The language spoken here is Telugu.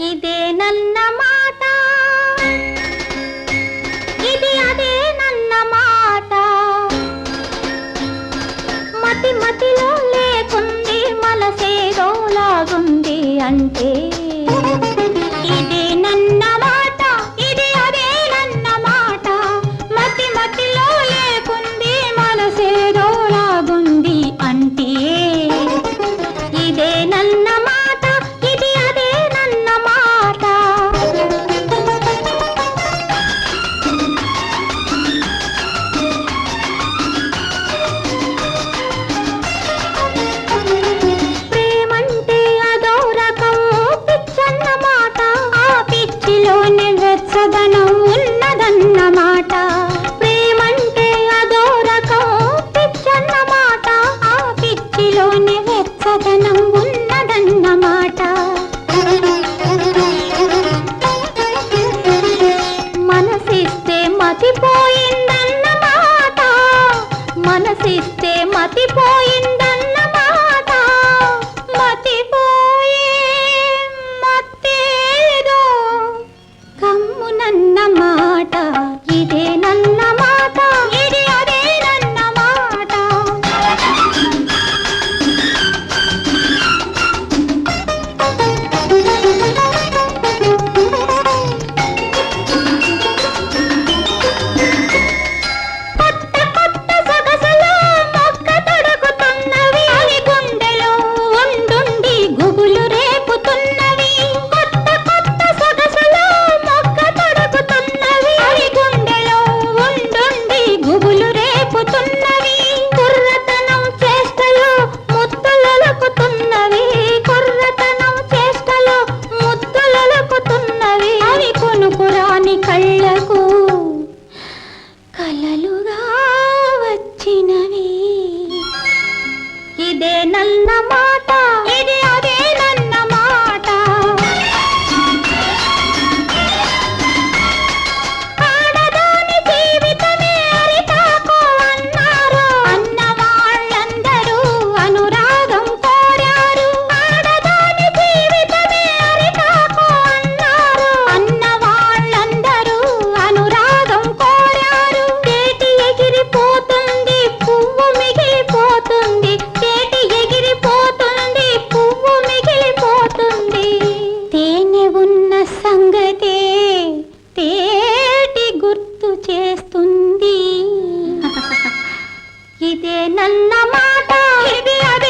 ఇదే నన్న మాట. ఇది అదే నన్న మాట. మతి మతిలో లేకుంది మనసేదో లాగుంది అంటే సాధనం ఉన్నదన్నమాట ప్రేమంటే అదో రకం పిచ్చన్నమాట ఆ పిచ్చిలోని వెచ్చదనం ఉన్నదన్నమాట మనసిస్తే మతిపోయిందన్నమాట మనసిస్తే మతిపోయింద ಮಾಟ ఇదే నన్న మాట. ఇది అదే